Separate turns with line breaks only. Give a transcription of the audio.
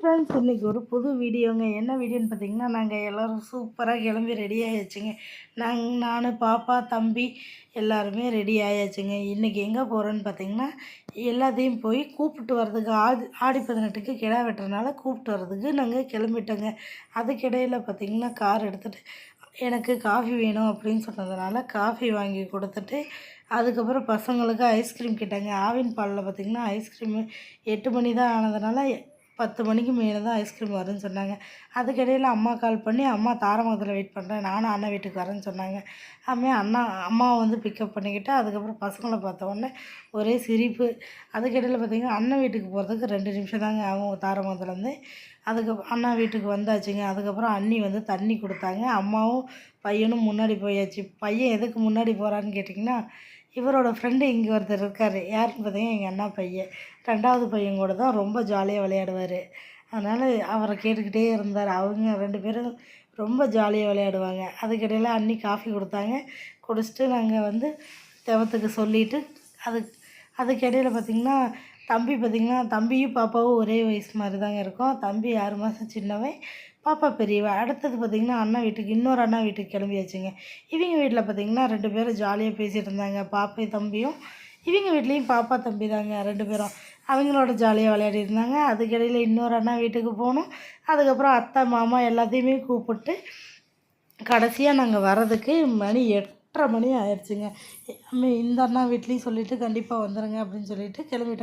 Friends இன்றைக்கி ஒரு புது வீடியோங்க. என்ன வீடியோன்னு பார்த்தீங்கன்னா நாங்கள் எல்லோரும் சூப்பராக கிளம்பி ரெடி ஆயாச்சுங்க. நாங் நான் பாப்பா தம்பி எல்லாருமே ரெடி ஆயாச்சுங்க. இன்றைக்கி எங்கே போகிறோன்னு பார்த்தீங்கன்னா எல்லாத்தையும் போய் கூப்பிட்டு வர்றதுக்கு ஆடி ஆடி பதினெட்டுக்கு கிடா வெட்டுறதுனால கூப்பிட்டு வர்றதுக்கு நாங்கள் கிளம்பிட்டோங்க. அதுக்கிடையில் பார்த்தீங்கன்னா கார் எடுத்துகிட்டு எனக்கு காஃபி வேணும் அப்படின்னு சொன்னதுனால காஃபி வாங்கி கொடுத்துட்டு அதுக்கப்புறம் பசங்களுக்கு ஐஸ்கிரீம் கேட்டாங்க. ஆவின் பாலில் பார்த்திங்கன்னா ஐஸ்கிரீமு எட்டு மணி தான் ஆனதுனால பத்து மணிக்கு மேலே தான் ஐஸ்கிரீம் வரும்னு சொன்னாங்க. அதுக்கிடையில் அம்மா கால் பண்ணி அம்மா தாரமங்கத்தில் வெயிட் பண்ணுறேன் நானும் அண்ணன் வீட்டுக்கு வரேன்னு சொன்னாங்க. அம்மே அண்ணா அம்மாவை வந்து பிக்கப் பண்ணிக்கிட்டு அதுக்கப்புறம் பசங்களை பார்த்த உடனே ஒரே சிரிப்பு. அதுக்கிடையில் பார்த்திங்கன்னா அண்ணன் வீட்டுக்கு போகிறதுக்கு ரெண்டு நிமிஷம் தாங்க ஆகும் தாரமங்கத்துலேருந்து அதுக்கு அண்ணா வீட்டுக்கு வந்தாச்சுங்க. அதுக்கப்புறம் அண்ணி வந்து தண்ணி கொடுத்தாங்க. அம்மாவும் பையனும் முன்னாடி போயாச்சு. பையன் எதுக்கு முன்னாடி போகிறான்னு கேட்டிங்கன்னா இவரோட ஃப்ரெண்டு இங்கே ஒருத்தர் இருக்கார். யாருன்னு பார்த்தீங்கன்னா எங்கள் அண்ணா பையன். ரெண்டாவது பையன் கூட தான் ரொம்ப ஜாலியாக விளையாடுவார். அதனால் அவரை கேட்டுக்கிட்டே இருந்தார். அவங்க ரெண்டு பேரும் ரொம்ப ஜாலியாக விளையாடுவாங்க. அதுக்கிடையில் அண்ணி காஃபி கொடுத்தாங்க. குடிச்சிட்டு நாங்கள் வந்து தெவத்துக்கு சொல்லிவிட்டு அது அதுக்கிடையில் பார்த்திங்கன்னா தம்பி பார்த்திங்கன்னா தம்பியும் பாப்பாவும் ஒரே வயசு மாதிரி தாங்க இருக்கும். தம்பி ஆறு மாதம் சின்னவன் பாப்பா பெரியவன். அடுத்தது பார்த்திங்கன்னா அண்ணா வீட்டுக்கு இன்னொரு அண்ணா வீட்டுக்கு கிளம்பியாச்சுங்க. இவங்க வீட்டில் பார்த்திங்கன்னா ரெண்டு பேரும் ஜாலியாக பேசிகிட்டு இருந்தாங்க. பாப்பை தம்பியும். இவங்க வீட்லேயும் பாப்பா தம்பி தாங்க ரெண்டு பேரும். அவங்களோட ஜாலியாக விளையாடி இருந்தாங்க. அதுக்கிடையில் இன்னொரு அண்ணா வீட்டுக்கு போகணும் அதுக்கப்புறம் அத்தை மாமா எல்லாத்தையுமே கூப்பிட்டு கடைசியாக நாங்கள் வர்றதுக்கு மணி எட்டரை மணி ஆயிடுச்சுங்க. இந்த அண்ணா வீட்லேயும் சொல்லிவிட்டு கண்டிப்பாக வந்துடுங்க அப்படின்னு சொல்லிட்டு கிளம்பிட்டேன்